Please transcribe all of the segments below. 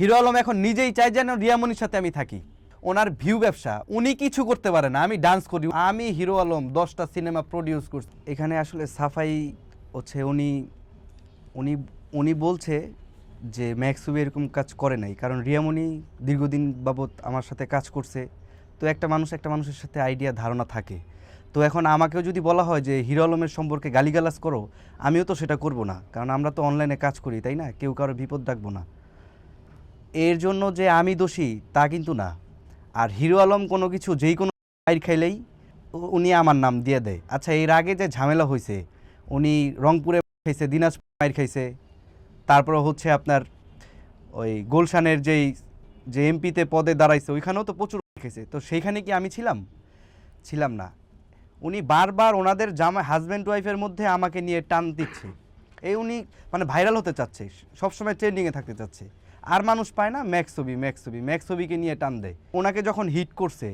Hero Alam এখন নিজেই চাই যেন রিয়ামনির সাথে আমি থাকি। ওনার ভিউ ব্যবসা, উনি কিছু করতে পারে না, আমি ডান্স করি। আমি হিরো আলম, দশটা সিনেমা প্রডিউস করছি। এখানে আসলে সাফাই হচ্ছে উনি উনি উনি বলছে যে ম্যাক্সুবি এরকম কাজ করে নাই, কারণ রিয়ামণি দীর্ঘদিন বাবদ আমার সাথে কাজ করছে। তো একটা মানুষ একটা মানুষের সাথে আইডিয়া ধারণা থাকে। তো এখন আমাকেও যদি বলা হয় যে হিরো আলমের সম্পর্কে গালিগালাজ করো, আমিও তো সেটা করব না, কারণ আমরা তো অনলাইনে কাজ করি, তাই না? কেউ কারও বিপদ রাখব না। এর জন্য যে আমি দোষী, তা কিন্তু না। আর হিরো আলম কোনো কিছু, যেই কোনো মাইর খাইলেই উনি আমার নাম দিয়ে দেয়। আচ্ছা এর আগে যে ঝামেলা হয়েছে উনি রংপুরে খাইছে, দিনাজপুর মাইর খাইছে, তারপর হচ্ছে আপনার ওই গুলশানের যেই, যে এমপিতে পদে দাঁড়াইছে, ওইখানেও তো প্রচুর খাইছে। তো সেইখানে কি আমি ছিলাম? ছিলাম না। উনি বারবার ওনাদের জামা হাজব্যান্ড ওয়াইফের মধ্যে আমাকে নিয়ে টান দিচ্ছে। এই উনি মানে ভাইরাল হতে চাচ্ছে, সবসময় ট্রেন্ডিংয়ে থাকতে চাচ্ছে। আর মানুষ পায় না ম্যাক্স ছবি ম্যাক্স ছবি, ম্যাক্স ছবিকে নিয়ে টান দেয়। ওনাকে যখন হিট করছে,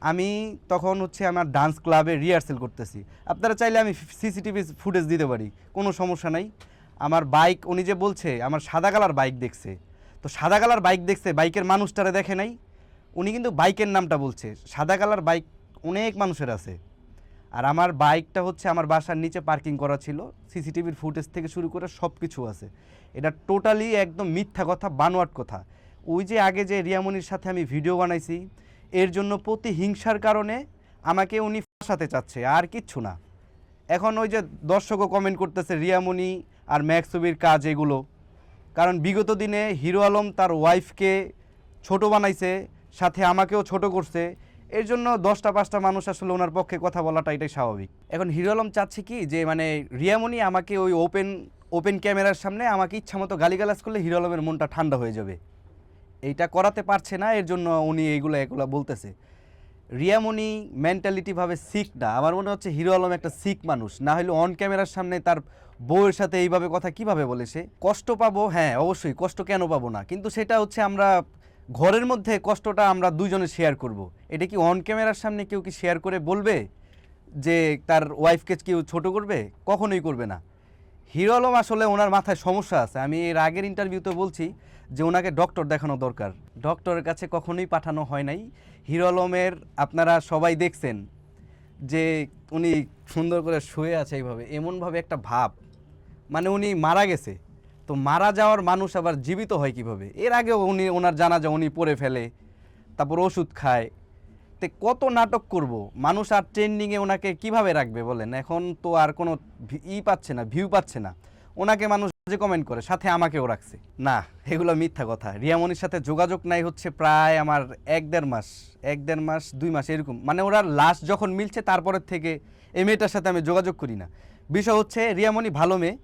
আমি তখন হচ্ছে আমার ডান্স ক্লাবে রিহার্সেল করতেছি। আপনারা চাইলে আমি সিসিটিভি ফুটেজ দিতে পারি, কোনো সমস্যা নাই। আমার বাইক উনি যে বলছে, আমার সাদা কালার বাইক দেখছে। তো সাদা কালার বাইক দেখছে বাইকের মানুষটারে দেখে নাই। উনি কিন্তু বাইকের নামটা বলছে। সাদা কালার বাইক অনেক মানুষের আছে। আর আমার বাইকটা হচ্ছে আমার বাসার নিচে পার্কিং করা ছিল, সিসিটিভির ফুটেজ থেকে শুরু করে সব কিছু আছে। এটা টোটালি একদম মিথ্যা কথা, বানোয়াট কথা। ওই যে আগে যে রিয়ামনির সাথে আমি ভিডিও বানাইছি, এর জন্য প্রতিহিংসার কারণে আমাকে উনি ফাঁসাতে চাচ্ছে, আর কিচ্ছু না। এখন ওই যে দর্শকও কমেন্ট করতেছে রিয়ামণি আর ম্যাক্স ছবির কাজ এগুলো। কারণ বিগত দিনে হিরো আলম তার ওয়াইফকে ছোট বানাইছে, সাথে আমাকেও ছোট করছে এর জন্য দশটা, পাঁচটা মানুষ আসলে ওনার পক্ষে কথা বলাটা এটাই স্বাভাবিক। এখন হিরো আলম চাচ্ছে কি যে মানে রিয়ামণি আমাকে ওই ওপেন ওপেন ক্যামেরার সামনে আমাকে ইচ্ছা মতো গালিগালাজ করলে হিরো আলমের মনটা ঠান্ডা হয়ে যাবে। এইটা করাতে পারছে না এর জন্য উনি এইগুলো, এগুলো বলতেছে। রিয়ামণি মেন্টালিটিভাবে সিক না। আমার মনে হচ্ছে হিরো আলম একটা সিক মানুষ। না হলে অন ক্যামেরার সামনে তার বউয়ের সাথে এইভাবে কথা কীভাবে বলে সে? কষ্ট পাবো? হ্যাঁ অবশ্যই। কষ্ট কেন পাবো না? কিন্তু সেটা হচ্ছে আমরা ঘরের মধ্যে কষ্টটা আমরা দুজনে শেয়ার করব। এটা কি অন ক্যামেরার সামনে কেউ কি শেয়ার করে বলবে যে তার ওয়াইফকে কেউ ছোট করবে? কখনোই করবে না। হিরো আলম আসলে ওনার মাথায় সমস্যা আছে। আমি এর আগের ইন্টারভিউতে বলছি যে ওনাকে ডক্টর দেখানো দরকার। ডক্টরের কাছে কখনোই পাঠানো হয় নাই। হিরো আলমের আপনারা সবাই দেখছেন যে উনি সুন্দর করে শুয়ে আছে এইভাবে। এমনভাবে একটা ভাব। মানে উনি মারা গেছে। তো মারা যাওয়ার মানুষ আবার জীবিত হয় কীভাবে? এর আগে উনি, ওনার জানা যায় উনি পড়ে ফেলে, তারপর ওষুধ খায়। তে কত নাটক করব? মানুষ আর ট্রেন্ডিংয়ে ওনাকে কীভাবে রাখবে বলেন? এখন তো আর কোনো ই পাচ্ছে না ভিউ পাচ্ছে না। ওনাকে মানুষ যে কমেন্ট করে, সাথে আমাকেও রাখছে। না, এগুলো মিথ্যা কথা। রিয়ামনির সাথে যোগাযোগ নাই হচ্ছে প্রায় আমার এক দেড় মাস, এক দেড় মাস, দুই মাস এরকম। মানে ওরা লাস্ট যখন মিলছে, তারপরের থেকে এই মেয়েটার সাথে আমি যোগাযোগ করি না। বিষয় হচ্ছে রিয়ামণি ভালো মেয়ে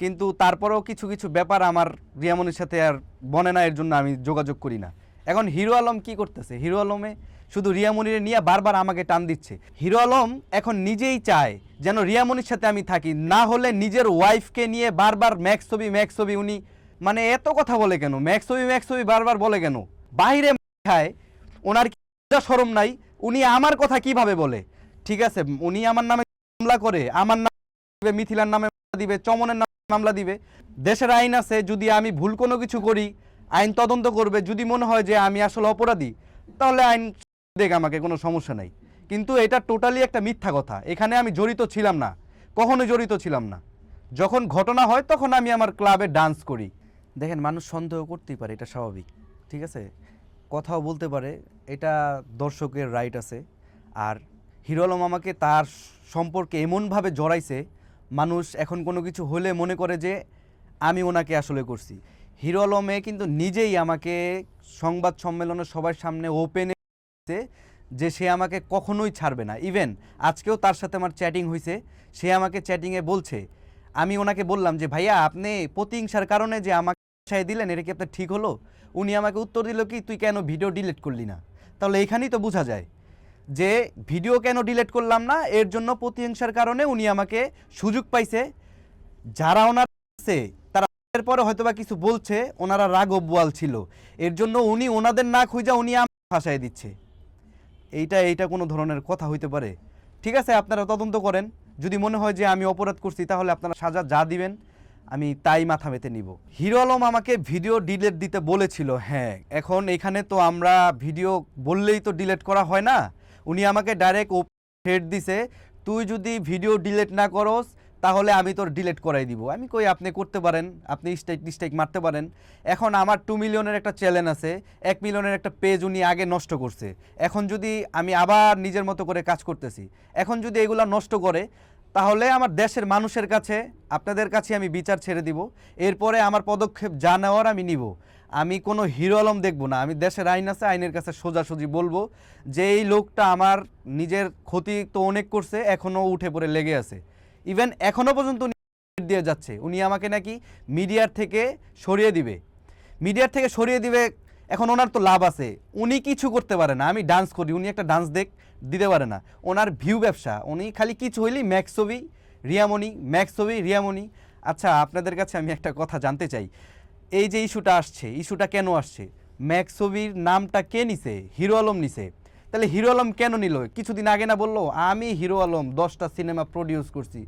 কিন্তু তারপরেও কিছু কিছু ব্যাপার আমার রিয়ামনির সাথে আর বনে না, এর জন্য আমি যোগাযোগ করি না। এখন হিরো আলম কি করতেছে? হিরো আলমে শুধু রিয়ামনিরে নিয়ে বারবার আমাকে টান দিচ্ছে। হিরো আলম এখন নিজেই চায় যেন রিয়ামনির সাথে আমি থাকি, না হলে নিজের ওয়াইফকে নিয়ে বারবার ম্যাক্স ছবি ম্যাক্স ছবি, উনি মানে এত কথা বলে কেন? ম্যাক্স ছবি ম্যাক্স ছবি বারবার বলে কেন? বাইরে খায়, ওনার কি শরম নাই, উনি আমার কথা কীভাবে বলে? ঠিক আছে, উনি আমার নামে মামলা করে, আমার নামে মিথিলার নামে দিবে, চমনের নামে মামলা দিবে। দেশের আইন আছে, যদি আমি ভুল কোনো কিছু করি, আইন তদন্ত করবে, যদি মনে হয় যে আমি আসলে অপরাধী, তাহলে আইন দেখ আমাকে, কোনো সমস্যা নাই। কিন্তু এটা টোটালি একটা মিথ্যা কথা। এখানে আমি জড়িত ছিলাম না। কখনো জড়িত ছিলাম না। যখন ঘটনা হয়, তখন আমি আমার ক্লাবে ডান্স করি। দেখেন, মানুষ সন্দেহ করতেই পারে, এটা স্বাভাবিক, ঠিক আছে? কথাও বলতে পারে, এটা দর্শকের রাইট আছে। আর হিরো আলম আমাকে তার সম্পর্কে এমনভাবে জড়াইছে মানুষ এখন কোনো কিছু হলে মনে করে যে আমি ওনাকে আসলে করছি। হিরো আলমে কিন্তু নিজেই আমাকে সংবাদ সম্মেলনে সবার সামনে ওপেনে যে সে আমাকে কখনোই ছাড়বে না। ইভেন আজকেও তার সাথে আমার চ্যাটিং হয়েছে সে আমাকে চ্যাটিংয়ে বলছে। আমি ওনাকে বললাম যে, ভাইয়া, আপনি প্রতিহিংসার কারণে যে আমাকে ছাই দিলেন, এটা কি আপনার ঠিক হলো? উনি আমাকে উত্তর দিল কি, তুই কেন ভিডিও ডিলিট করলি না? তাহলে এখানেই তো বোঝা যায়। যে ভিডিও কেন ডিলেট করলাম না, এর জন্য প্রতিহিংসার কারণে উনি আমাকে সুযোগ পাইছে। যারা ওনার আছে, তারা পরে হয়তোবা কিছু বলছে, ওনারা রাগ বোয়াল ছিল। এর জন্য উনি ওনাদের না খুঁজা উনি আমাকে ফাঁসায় দিচ্ছে। এইটা এইটা কোনো ধরনের কথা হইতে পারে। ঠিক আছে, আপনারা তদন্ত করেন। যদি মনে হয় যে আমি অপরাধ করছি, তাহলে আপনারা সাজা যা দিবেন, আমি তাই মাথা মেতে নিব। হিরো আলম আমাকে ভিডিও ডিলেট দিতে বলেছিল হ্যাঁ। এখন এখানে তো আমরা ভিডিও বললেই তো ডিলেট করা হয় না। উনি আমাকে ডাইরেক্ট হেড দিছে, তুই যদি ভিডিও ডিলেট না করস, তাহলে আমি তোর ডিলেট করাই দিব। আমি কই, আপনি করতে পারেন, আপনি স্ট্রাইক স্ট্রাইক মারতে পারেন। এখন আমার টু মিলিয়নের একটা চ্যানেল আছে, এক মিলিয়নের একটা পেজ উনি আগে নষ্ট করছে। এখন যদি আমি আবার নিজের মতো করে কাজ করতেছি, এখন যদি এগুলা নষ্ট করে, তাহলে আমার দেশের মানুষের কাছে, আপনাদের কাছে আমি বিচার ছেড়ে দিব। এরপরে আমার পদক্ষেপ যা নেওয়ার আমি নিব। আমি কোনো হিরো আলম দেখব না। আমি দেশের আইন আছে, আইনের কাছে সোজাসুজি বলব যে এই লোকটা আমার নিজের ক্ষতি তো অনেক করছে, এখনও উঠে পড়ে লেগে আছে। ইভেন এখনও পর্যন্ত দিয়ে যাচ্ছে। উনি আমাকে নাকি মিডিয়ার থেকে সরিয়ে দিবে। মিডিয়ার থেকে সরিয়ে দিবে, এখন ওনার তো লাভ আছে। উনি কিছু করতে পারে না। আমি ডান্স করি, উনি একটা ডান্স দেখ, দিতে পারে না। ওনার ভিউ ব্যবসা, উনি খালি কিছু হইলেই ম্যাক্সবি রিয়ামণি ম্যাক্স ছবি, রিয়ামণি। আচ্ছা আপনাদের কাছে আমি একটা কথা জানতে চাই। এই যে ইস্যুটা আসছে, ইস্যুটা কেন আসছে? ম্যাক্সোভির নামটা কে নিছে? হিরো আলম নিছে। তাহলে হিরো আলম কেন নিল? কিছুদিন আগে না বলল, আমি হিরো আলম, দশটা সিনেমা প্রডিউস করছি।